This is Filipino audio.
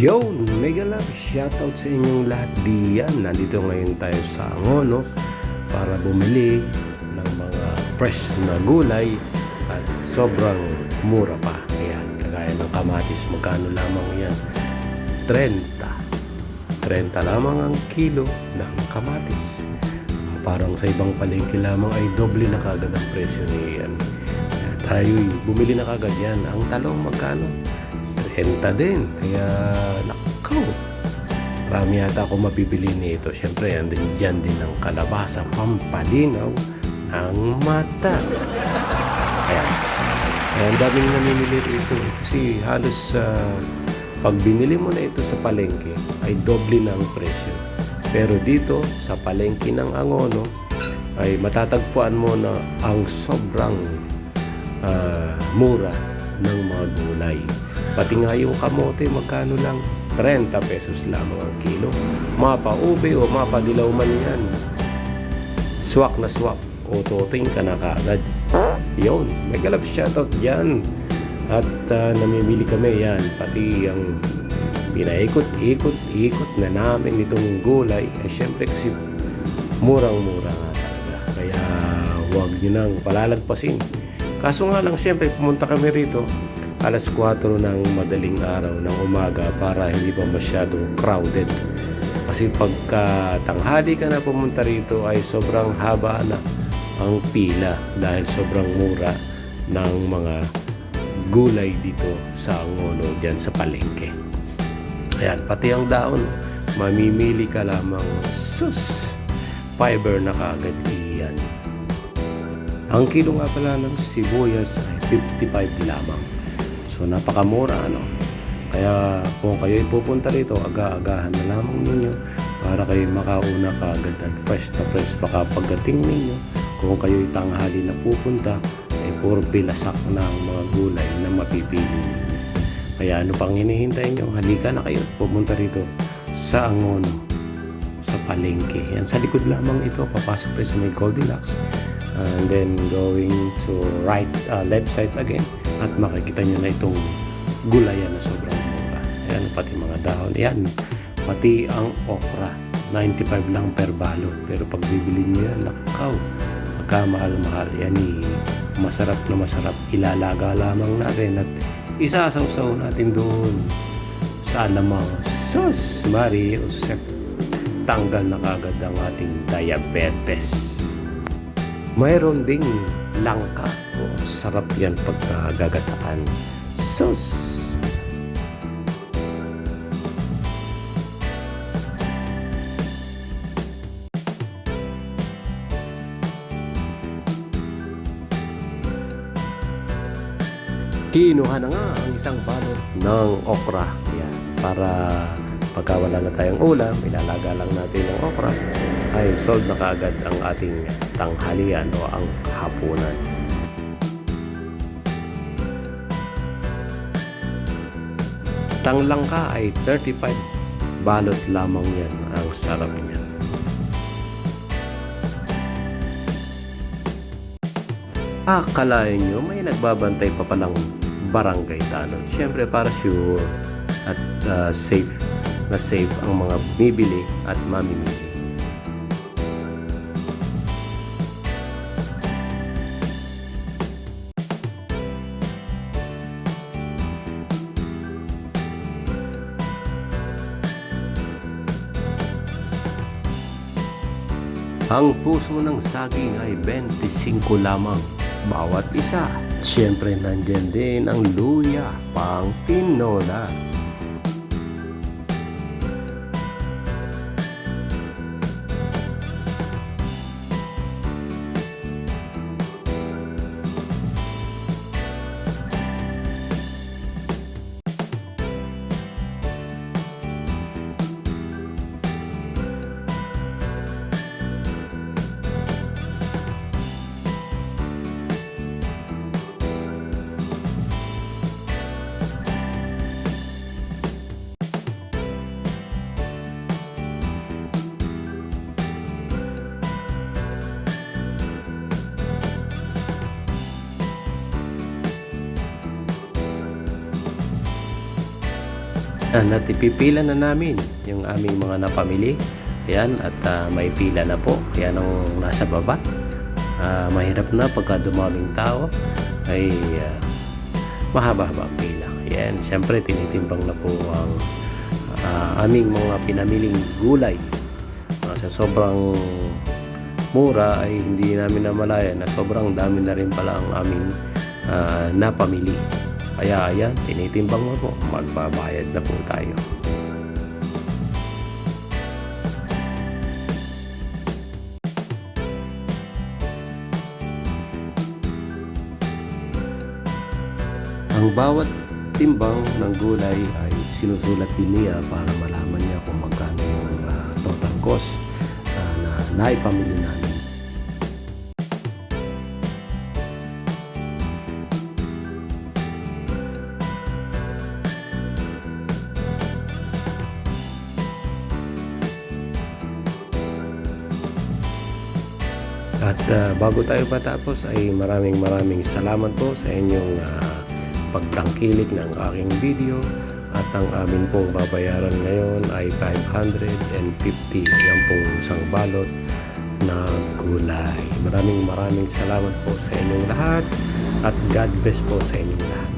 Yo, mega love shoutout sa inyong lahat diyan. Nandito ngayon tayo sa Angono para bumili ng mga fresh na gulay at sobrang mura pa. Ayan, kagaya ng kamatis, magkano lamang yan? 30. 30 lamang ang kilo ng kamatis. Parang sa ibang palengke lamang ay doble na kagad ang presyo niyan. Kaya tayo bumili na kagad yan. Ang talong magkano? 30 din. Kaya, nakaw. Marami yata ako mabibili nito. Siyempre, andin dyan din ang kalabasa, pampalinaw ng mata. Kaya, kaya ang daming namimili rito. Kasi halos sa pag binili mo na ito sa palengke, ay doble na ang presyo. Pero dito, sa palengke ng Angono, ay matatagpuan mo na ang sobrang ah, mura ng mga gulay. Pati nga yung kamote, magkano lang? 30 pesos lamang ang kilo. Mapa ube o mapa dilaw man yan. Swak na swak o toting ka na kaagad. Yun, may galap shoutout dyan. At ah, namimili kami yan. Pati ang pinaikot-ikot-ikot na namin itong gulay. Eh, syempre kasi murang-mura nga talaga. Kaya huwag nyo nang palalagpasin. Kaso nga lang, syempre, pumunta kami rito alas 4 ng madaling araw ng umaga para hindi pa masyadong crowded. Kasi pagka tanghali ka na pumunta rito ay sobrang haba na ang pila dahil sobrang mura ng mga gulay dito sa Angono dyan sa palengke. Ayan, pati ang daon, mamimili ka lamang sus, fiber na kaagad iyan. Ang kilo nga pala ng sibuyas ay 55 lamang. So napakamura ano. Kaya kung kayo pupunta rito, aga-agahan na lamang ninyo para kayo makauna kaagad at fresh na fresh baka pagdating ninyo kung kayo tanghali na pupunta ay puro pilasak na ang mga gulay na mapipili ninyo. Kaya ano pang hinihintay nyo? Halika na kayo pumunta rito sa Angono sa palengke. Yan, sa likod lamang ito, papasok tayo sa may Goldilocks. And then going to right, uh, left side again. At makikita nyo na itong gulayan na sobrang mura. Ayan, pati mga dahon. Ayan, pati ang okra. 95 lang per balot. Pero pag bibili nyo yan, nakaw. Pagkamahal-mahal. Yan, eh, masarap na masarap. Ilalaga lamang natin at isasawsaw natin doon sa alamang sus Mari Josep tanggal na kagad ang ating diabetes mayroon ding langka oh, sarap yan pagka gagataan sus Kinuha na nga ang isang balot ng okra. Yan. Para pagka wala na tayong ulam, ilalaga lang natin ang okra, ay solve na kaagad ang ating tanghalian o ang hapunan. Tanglangka ay 35 balot lamang yan. Ang sarap niyan. Akalain nyo may nagbabantay pa palang barangay tanong. Siyempre para sure at uh, safe na safe ang mga bibili at mamimili. Ang puso ng saging ay 25 lamang bawat isa. Siyempre nandyan din ang luya pang tinola. At ipipila na namin yung aming mga napamili. Ayan, at ah, may pila na po. Kaya nung nasa baba, ah, mahirap na pagka dumaming tao, ay ah, mahaba-haba ang pila. Yan, syempre tinitimbang na po ang ah, aming mga pinamiling gulay. Ah, sa sobrang mura ay hindi namin namalaya na sobrang dami na rin pala ang aming ah, napamili. Kaya ayan, tinitimbang mo po, magbabayad na po tayo. Ang bawat timbang ng gulay ay sinusulat din niya para malaman niya kung magkano yung ah, total cost ah, na naipamili namin. At ah, bago tayo patapos ay maraming maraming salamat po sa inyong ah, pagtangkilik ng aking video at ang amin pong babayaran ngayon ay 550 yan pong isang balot na gulay. Maraming maraming salamat po sa inyong lahat at God bless po sa inyong lahat.